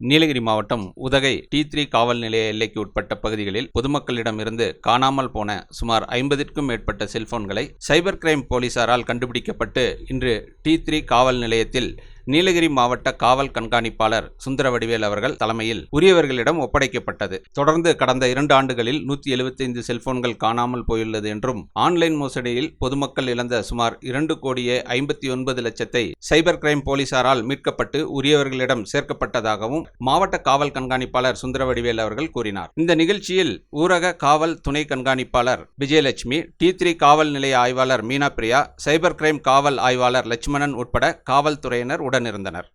நீலகிரி மாவட்டம் Udhagai D three காவல் நிலைய எல்லைக்கு உட்பட்ட பகுதிகளில் பொதுமக்களிடமிருந்து காணாமல் போன சுமார் ஐம்பதிற்கும் மேற்பட்ட செல்போன்களை சைபர் கிரைம் போலீசாரால் கண்டுபிடிக்கப்பட்டு இன்று டி த்ரீ காவல் நிலையத்தில் நீலகிரி மாவட்ட காவல் கண்காணிப்பாளர் சுந்தரவடிவேல் அவர்கள் தலைமையில் உரியவர்களிடம் ஒப்படைக்கப்பட்டது. தொடர்ந்து கடந்த இரண்டு ஆண்டுகளில் நூற்றி எழுபத்தைந்து செல்போன்கள் காணாமல் போயுள்ளது என்றும் ஆன்லைன் மோசடியில் பொதுமக்கள் இழந்த சுமார் இரண்டு கோடியே ஐம்பத்தி ஒன்பது லட்சத்தை சைபர் கிரைம் போலீசாரால் மீட்கப்பட்டு உரியவர்களிடம் சேர்க்கப்பட்டதாகவும் மாவட்ட காவல் கண்காணிப்பாளர் சுந்தரவடிவேல் அவர்கள் கூறினார். இந்த நிகழ்ச்சியில் ஊரக காவல் துணை கண்காணிப்பாளர் விஜயலட்சுமி டி த்ரீ காவல் நிலைய ஆய்வாளர் மீனா பிரியா சைபர் கிரைம் காவல் ஆய்வாளர் லட்சுமணன் உட்பட காவல்துறையினர் உடனிருந்தனர்.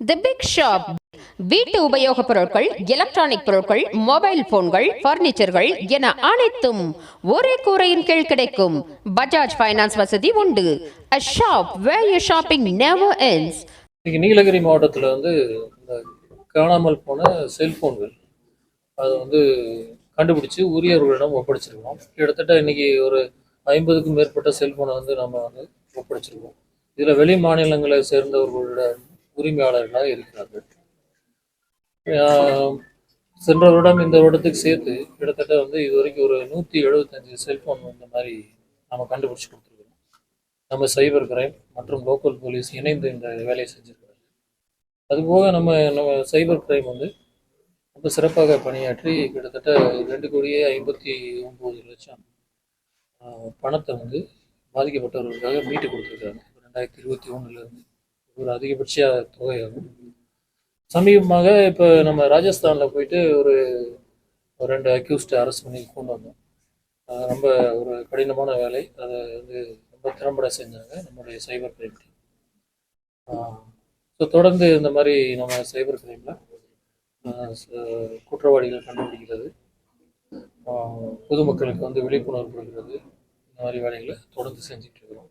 தி பிக் ஷாப் வீட்டு உபயோகப் பொருட்கள் எலக்ட்ரானிக் பொருட்கள் மொபைல் போன்கள் பர்னிச்சர்கள் என அனைத்தும் ஒரே கூரையின் கீழ் கிடைக்கும். பஜாஜ் ஃபைனான்ஸ் வசதி உண்டு. A shop where you shopping never ends. இன்னைக்கு நீலகிரி மாவட்டத்தில் வந்து இந்த காணாமல் போன செல்போன்கள் அதை வந்து கண்டுபிடிச்சு உரியவர்களிடம் ஒப்படைச்சிருக்கோம் கிட்டத்தட்ட இன்னைக்கு ஒரு ஐம்பதுக்கும் மேற்பட்ட செல்போனை வந்து நம்ம வந்து ஒப்படைச்சிருக்கோம் இதில் வெளி மாநிலங்களை சேர்ந்தவர்களோட உரிமையாளர்களாக இருக்கிறார்கள். ஆஹ் சென்ற வருடம் இந்த வருடத்துக்கு சேர்த்து கிட்டத்தட்ட வந்து இது வரைக்கும் ஒரு நூற்றி எழுபத்தஞ்சு செல்போன் இந்த மாதிரி நம்ம கண்டுபிடிச்சு கொடுத்துருக்கோம் நம்ம சைபர் கிரைம் மற்றும் லோக்கல் போலீஸ் இணைந்து இந்த வேலையை செஞ்சுருக்கிறாங்க அதுபோக நம்ம நம்ம சைபர் கிரைம் வந்து ரொம்ப சிறப்பாக பணியாற்றி கிட்டத்தட்ட ரெண்டு கோடியே ஐம்பத்தி ஒம்பது லட்சம் ஆஹ், பணத்தை வந்து பாதிக்கப்பட்டவர்களுக்காக மீட்டு கொடுத்துருக்காங்க ரெண்டாயிரத்தி இருபத்தி ஒன்றுலேருந்து ஒரு அதிகபட்ச தொகையாகும். சமீபமாக இப்போ நம்ம ராஜஸ்தானில் போயிட்டு ஒரு ரெண்டு அக்யூஸ்டை அரெஸ்ட் பண்ணி கொண்டு வந்தோம். அது ரொம்ப ஒரு கடினமான வேலை. அதை வந்து ரொம்ப திறம்பட செஞ்சாங்க நம்மளுடைய சைபர் கிரைம் டீம் ஸோ தொடர்ந்து இந்த மாதிரி நம்ம சைபர் கிரைமில் குற்றவாளிகள் கண்டுபிடிக்கிறது பொதுமக்களுக்கு வந்து விழிப்புணர்வு கொடுக்கிறது இந்த மாதிரி வேலைகளை தொடர்ந்து செஞ்சுட்டு இருக்கிறோம்.